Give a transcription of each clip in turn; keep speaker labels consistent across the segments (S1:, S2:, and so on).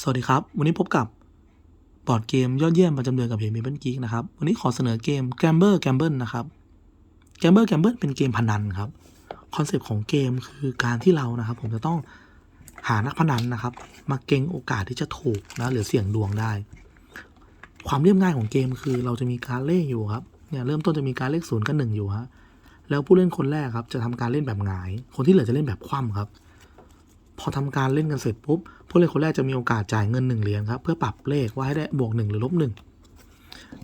S1: สวัสดีครับ วันนี้พบกับบอร์ดเกมยอดเยี่ยมประจำเดือนกับเพจเมเปิลกีกนะครับ วันนี้ขอเสนอเกม Gamble Gamble นะครับ Gamble Gamble เป็นเกมพนันครับ คอนเซปต์ของเกมคือการที่เรานะครับ ผมจะต้องหานักพนันนะครับ มาเก็งโอกาสที่จะถูกนะหรือเสี่ยงดวงได้ ความเรียบง่ายของเกมคือเราจะมีการเลขอยู่ครับ เนี่ยเริ่มต้นจะมีการเลขศูนย์กับหนึ่งอยู่ฮะ แล้วผู้เล่นคนแรกครับจะทำการเล่นแบบหงาย คนที่เหลือจะเล่นแบบคว่ำครับ พอทำการเล่นกันเสร็จปุ๊บผู้เล่นคนแรกจะมีโอกาสจ่ายเงินหนึ่งเหรียญครับ เพื่อปรับเลขว่าให้ได้บวกหนึ่งหรือลบหนึ่ง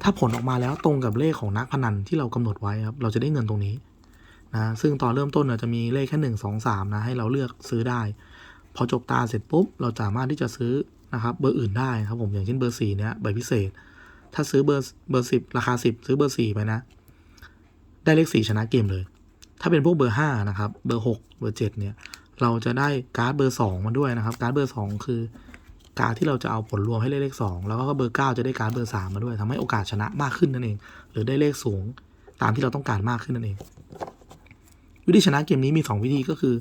S1: ถ้าผลออกมาแล้วตรงกับเลขของนักพนันที่เรากำหนดไว้ครับเราจะได้เงินตรงนี้นะซึ่งตอนเริ่มต้นเนี่ยจะมีเลขแค่หนึ่งสองสามนะให้เราเลือกซื้อได้ พอจบตาเสร็จปุ๊บเราสามารถที่จะซื้อนะครับเบอร์อื่นได้ครับผมอย่างเช่นเบอร์สี่เนี่ยใบพิเศษ ถ้าซื้อเบอร์เบอร์สิบราคาสิบซื้อเบอร์สี่ไปนะ ได้เลขสี่ชนะเกมเลย ถ้าเป็นพวกเบอร์ห้านะครับเบอร์หกเบอร์เจ็ดเนี่ย เราจะได้การ์ดเบอร์สองมาด้วยนะครับ การ์ดเบอร์สองคือ การ์ดที่เราจะเอาผลรวมให้เลขเลขสองแล้วก็เบอร์เก้าจะได้การ์ดเบอร์สามมาด้วยทำให้โอกาสชนะมากขึ้นนั่นเอง หรือได้เลขสูงตามที่เราต้องการมากขึ้นนั่นเอง วิธีชนะเกมนี้มีสองวิธีก็คือ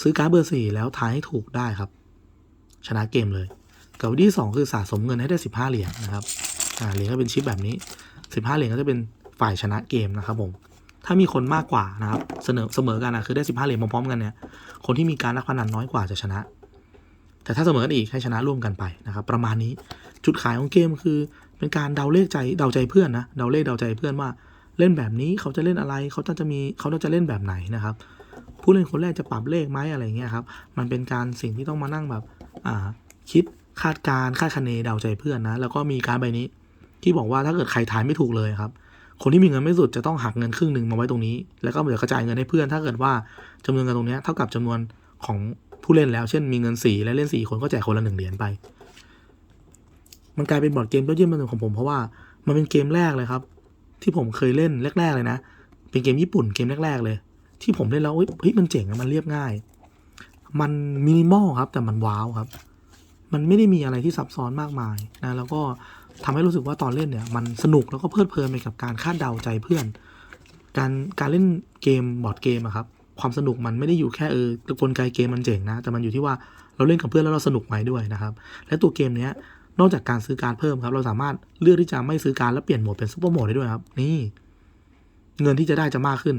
S1: ซื้อการ์ดเบอร์สี่แล้วทายให้ถูกได้ครับ ชนะเกมเลย กับวิธีสองคือสะสมเงินให้ได้สิบห้าเหรียญนะครับอ่าเหรียญก็เป็นชิปแบบนี้สิบห้าเหรียญก็จะเป็นฝ่ายชนะเกมนะครับผม ถ้ามีคนมากกว่านะครับเสนอเสมอกันนะคือได้สิบห้าเหรียญพร้อมๆกันเนี่ยคนที่มีการนักพนันน้อยกว่าจะชนะ แต่ถ้าเสมอกันอีกให้ชนะร่วมกันไปนะครับ ประมาณนี้จุดขายของเกมคือ เป็นการเดาเลขใจเดาใจเพื่อนนะเดาเลขเดาใจเพื่อนว่าเล่นแบบนี้เขาจะเล่นอะไรเขาจะมีเขาจะเล่นแบบไหนนะครับ ผู้เล่นคนแรกจะปรับเลขไหมอะไรเงี้ยครับมันเป็นการสิ่งที่ต้องมานั่งแบบอ่าคิดคาดการคาดคะเนเดาใจเพื่อนนะแล้วก็มีการใบนี้ที่บอกว่าถ้าเกิดใครทายไม่ถูกเลยครับ คนที่มีเงินไม่สุดจะต้องหักเงินครึ่งหนึ่งมาไว้ตรงนี้ แล้วก็เดี๋ยวกระจายเงินให้เพื่อน ถ้าเกิดว่าจำนวนเงินตรงนี้เท่ากับจำนวนของผู้เล่นแล้ว เช่นมีเงินสี่และเล่นสี่คนก็แจกคนละหนึ่งเหรียญไป มันกลายเป็นบอร์ดเกมยอดเยี่ยมหนึ่งของผมเพราะว่ามันเป็นเกมแรกเลยครับ ที่ผมเคยเล่นแรก ๆ เลยนะ เป็นเกมญี่ปุ่นเกมแรก ๆ เลย ที่ผมเล่นแล้วเฮ้ยมันเจ๋งมันเรียบง่าย มันมินิมอลครับ แต่มันว้าวครับ มันไม่ได้มีอะไรที่ซับซ้อนมากมายนะแล้วก็ ทำให้รู้สึกว่าตอนเล่นเนี่ยมันสนุกแล้วก็เพลิดเพลินไปกับการคาดเดาใจเพื่อน การการเล่นเกมบอร์ดเกมอะครับความสนุกมันไม่ได้อยู่แค่เออกลไกเกมมันเจ๋งนะ แต่มันอยู่ที่ว่าเราเล่นกับเพื่อนแล้วเราสนุกไหมด้วยนะครับ และตัวเกมเนี้ยนอกจากการซื้อการเพิ่มครับ เราสามารถเลือกที่จะไม่ซื้อการแล้วเปลี่ยนโหมดเป็นซูเปอร์โหมดได้ด้วยครับ นี่ เงินที่จะได้จะมากขึ้น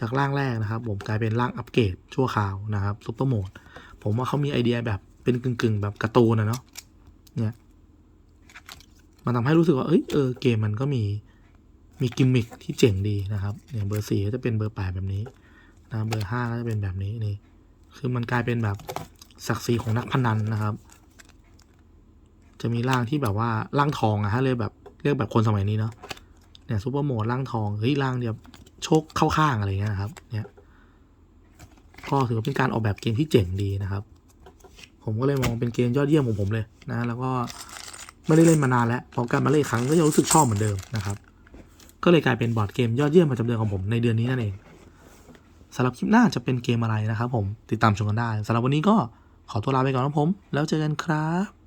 S1: จากร่างแรกนะครับ ผมกลายเป็นร่างอัปเกรดชั่วคราวนะครับซูเปอร์โหมดผมว่าเขามีไอเดียแบบเป็นกึ่งๆ แบบการ์ตูนนะเนาะเนี่ย มันทำให้รู้สึกว่า เอ้ย เออ เกมมันก็มี มีกิมมิคที่เจ๋งดีนะครับเนี่ยเบอร์สี่ก็จะเป็นเบอร์แปดแบบนี้นะ เบอร์ห้าก็จะเป็นแบบนี้นี่ คือมันกลายเป็นแบบศักดิ์ศรีของนักพนันนะครับ จะมีร่างที่แบบว่าร่างทองอะฮะเลยแบบเรียกแบบคนสมัยนี้เนาะ เนี่ยซูเปอร์โหมดร่างทอง เฮ้ยร่างเดียวโชคเข้าข้างอะไรเงี้ยนะครับ เนี่ย ก็ถือว่าเป็นการออกแบบเกมที่เจ๋งดีนะครับ ผมก็เลยมองเป็นเกมยอดเยี่ยมของผมเลยนะ แล้วก็ ไม่ได้เล่นมานานแล้วพอกลับมาเล่นอีกครั้งก็ยังรู้สึกชอบเหมือนเดิมนะครับ ก็เลยกลายเป็นบอร์ดเกมยอดเยี่ยมประจำเดือนของผมในเดือนนี้นั่นเองสำหรับคลิปหน้าจะเป็นเกมอะไรนะครับผมติดตามชมกันได้สำหรับวันนี้ก็ขอตัวลาไปก่อนนะผม แล้วเจอกันครับ